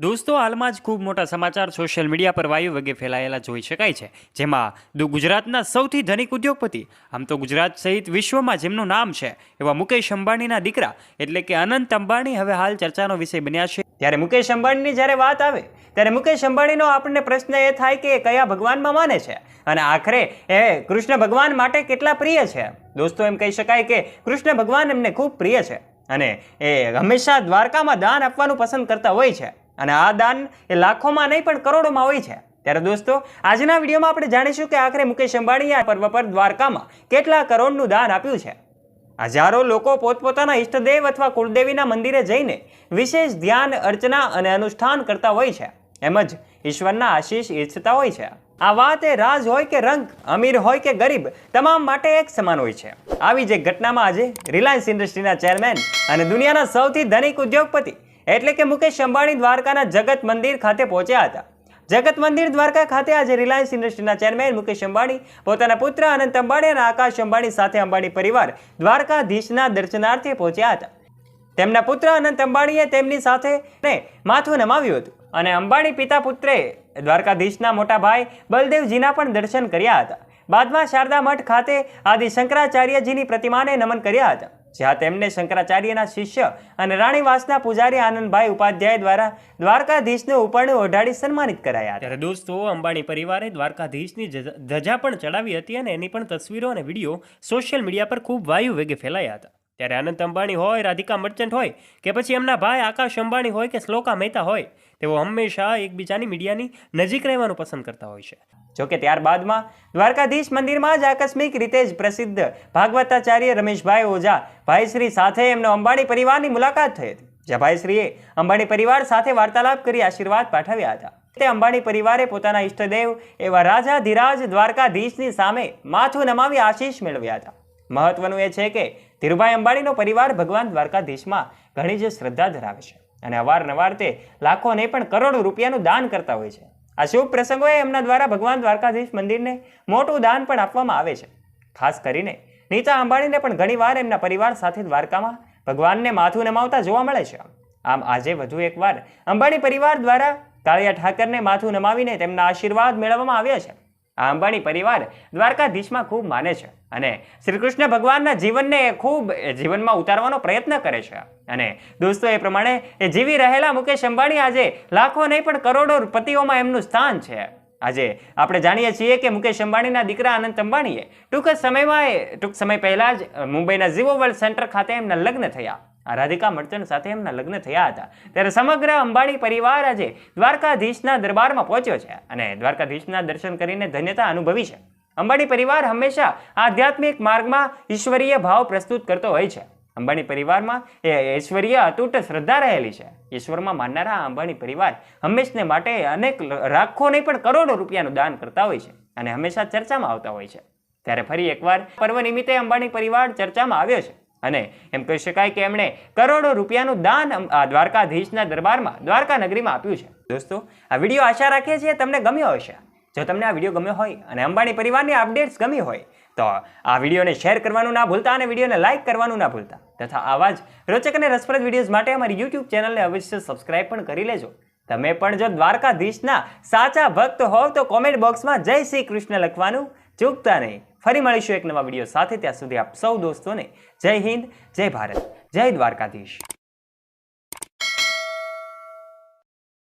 દોસ્તો, હાલમાં જ ખૂબ મોટા સમાચાર સોશિયલ મીડિયા પર વાયુ વગે ફેલાયેલા જોઈ શકાય છે, જેમાં ગુજરાતના સૌથી ધનિક ઉદ્યોગપતિ, આમ તો ગુજરાત સહિત વિશ્વમાં જેમનું નામ છે, એવા મુકેશ અંબાણીના દીકરા, એટલે કે અનંત અંબાણી હવે હાલ ચર્ચાનો વિષય બન્યા છે. ત્યારે મુકેશ અંબાણીની જ્યારે વાત આવે, ત્યારે મુકેશ અંબાણીનો આપણને પ્રશ્ન એ થાય કે કયા ભગવાનમાં માને છે? અને આખરે એ કૃષ્ણ ભગવાન માટે કેટલા પ્રિય છે? દોસ્તો, એમ કહી શકાય કે કૃષ્ણ ભગવાન એમને ખૂબ પ્રિય છે. અને એ હંમેશા દ્વારકામાં દાન આપવાનું પસંદ કરતા હોય છે. અને આ દાન એ લાખોમાં નહીં, પણ કરોડોમાં હોય છે. ત્યારે દોસ્તો, આજના વિડીયોમાં આપણે જાણીશું કે આખરે મુકેશ અંબાણીએ પર્વ પર દ્વારકામાં કેટલા કરોડનું દાન આપ્યું છે. હજારો લોકો પોતપોતાના ઈષ્ટદેવ અથવા કુળદેવીના મંદિરે જઈને વિશેષ ધ્યાન, અર્ચના અને અનુષ્ઠાન કરતા હોય છે. એમ જ ઈશ્વરના આશીષ ઈચ્છતા હોય છે. આ વાત એ રાજ હોય કે રંગ, અમીર હોય કે ગરીબ, તમામ માટે એક સમાન હોય છે. આવી જ એક ઘટનામાં આજે રિલાયન્સ ઇન્ડસ્ટ્રીના ચેરમેન અને દુનિયાના સૌથી ધનિક ઉદ્યોગપતિ એટલે કે મુકેશ અંબાણી દ્વારકાના જગત મંદિર ખાતે પહોંચ્યા હતા. જગત મંદિર દ્વારકા ખાતે આજે રિલાયન્સ ઇન્ડસ્ટ્રીના ચેરમેન મુકેશ અંબાણી, પોતાના પુત્ર અનંત અંબાણી અને આકાશ અંબાણી સાથે અંબાણી પરિવાર દ્વારકાધીશના દર્શનાર્થે પહોંચ્યા હતા. તેમના પુત્ર અનંત અંબાણીએ તેમની સાથે માથું નમાવ્યું હતું અને અંબાણી પિતા પુત્રે દ્વારકાધીશના મોટા ભાઈ બલદેવજીના પણ દર્શન કર્યા હતા. બાદમાં શારદા મઠ ખાતે આદિ શંકરાચાર્યજીની પ્રતિમાને નમન કર્યા હતા. જ્યાં તેમને શંકરાચાર્યના શિષ્ય અને રાણીવાસના પૂજારી આનંદભાઈ ઉપાધ્યાય દ્વારા દ્વારકાધીશને ઉપરણું ઓઢાડી સન્માનિત કરાયા ત્યારે દોસ્તો, અંબાણી પરિવારે દ્વારકાધીશની ધજા- પણ ચડાવી હતી અને એની પણ તસવીરો અને વીડિયો સોશિયલ મીડિયા પર ખૂબ વાયુ વેગે ફેલાયા હતા. ત્યારે આનંદ અંબાણી હોય, રાધિકા મર્ચન્ટ હોય કે પછી એમના ભાઈ આકાશ અંબાણી હોય કે શ્લોકા મહેતા હોય, તેઓ હંમેશા એકબીજાની મીડિયાની નજીક રહેવાનું પસંદ કરતા હોય છે. જોકે ત્યારબાદમાં દ્વારકાધીશ મંદિરમાં જ આકસ્મિક રીતે જ પ્રસિદ્ધ ભાગવતાચાર્ય રમેશભાઈ ઓઝા ભાઈશ્રી સાથે એમનો અંબાણી પરિવારની મુલાકાત થઈ હતી, જ્યાં ભાઈશ્રીએ અંબાણી પરિવાર સાથે વાર્તાલાપ કરી આશીર્વાદ પાઠવ્યા હતા. તે અંબાણી પરિવારે પોતાના ઈષ્ટદેવ એવા રાજા ધીરાજ દ્વારકાધીશની સામે માથું નમાવી આશીષ મેળવ્યા હતા. મહત્વનું એ છે કે ધીરુભાઈ અંબાણીનો પરિવાર ભગવાન દ્વારકાધીશમાં ઘણી જ શ્રદ્ધા ધરાવે છે અને અવારનવાર તે લાખો નહીં પણ કરોડો રૂપિયાનું દાન કરતા હોય છે. આ શુભ પ્રસંગોએ એમના દ્વારા ભગવાન દ્વારકાધીશ મંદિરને મોટું દાન પણ આપવામાં આવે છે. ખાસ કરીને નીતા અંબાણીને પણ ઘણીવાર એમના પરિવાર સાથે દ્વારકામાં ભગવાનને માથું નમાવતા જોવા મળે છે. આમ આજે વધુ એકવાર અંબાણી પરિવાર દ્વારા કાળિયા ઠાકરને માથું નમાવીને તેમના આશીર્વાદ મેળવવામાં આવ્યા છે. આ અંબાણી પરિવાર દ્વારકાધીશમાં ખૂબ માને છે અને શ્રી કૃષ્ણ ભગવાનના જીવનને ખૂબ જીવનમાં ઉતારવાનો પ્રયત્ન કરે છે. અને દોસ્તો, એ પ્રમાણે એ જીવી રહેલા મુકેશ અંબાણી આજે લાખો નહીં પણ કરોડો પતિઓમાં એમનું સ્થાન છે. આજે આપણે જાણીએ છીએ કે મુકેશ અંબાણીના દીકરા અનંત અંબાણીએ ટૂંક સમયમાં ટૂંક સમય પહેલાં જ મુંબઈના ઝીવો વર્લ્ડ સેન્ટર ખાતે એમના લગ્ન થયા. રાધિકા મર્ચન્ટ સાથે એમના લગ્ન થયા હતા. ત્યારે સમગ્ર અંબાણી પરિવાર આજે દ્વારકાધીશના દરબારમાં પહોંચ્યો છે અને દ્વારકાધીશના દર્શન કરીને ધન્યતા અનુભવી છે. અંબાણી પરિવાર હંમેશા આધ્યાત્મિક માર્ગમાં ઈશ્વરીય ભાવ પ્રસ્તુત કરતો હોય છે. અંબાણી પરિવારમાં એ ઐશ્વર્ય અતૂટ શ્રદ્ધા રહેલી છે. ઈશ્વરમાં માનનારા અંબાણી પરિવાર હંમેશને માટે અનેક લાખો નહીં પણ કરોડો રૂપિયાનું દાન કરતા હોય છે અને હંમેશા ચર્ચામાં આવતા હોય છે. ત્યારે ફરી એકવાર પર્વ નિમિત્તે અંબાણી પરિવાર ચર્ચામાં આવ્યો છે. અને એમ કહી શકાય કે એમણે કરોડો રૂપિયાનું દાન દ્વારકાધીશના દરબારમાં દ્વારકા નગરીમાં આપ્યું છે. દોસ્તો, આ વીડિયો આશા રાખીએ છીએ તમને ગમ્યો હશે. જો તમને આ વીડિયો ગમ્યો હોય અને અંબાણી પરિવારની અપડેટ્સ ગમી હોય, તો આ વિડીયોને શેર કરવાનું ના ભૂલતા અને વિડીયોને લાઇક કરવાનું ના ભૂલતા. તથા આવા જ રોચક અને રસપ્રદ વિડીયોઝ માટે અમારી યુટ્યુબ ચેનલને અવશ્ય સબસ્ક્રાઇબ પણ કરી લેજો. તમે પણ જો દ્વારકાધીશના સાચા ભક્ત હોવ તો કોમેન્ટ બોક્સમાં જય શ્રી કૃષ્ણ લખવાનું ચૂકતા નહીં. ફરી મળીશું એક નવા વીડિયો સાથે. ત્યાં સુધી આપ સૌ દોસ્તોને જય હિન્દ, જય ભારત, જય દ્વારકાધીશ.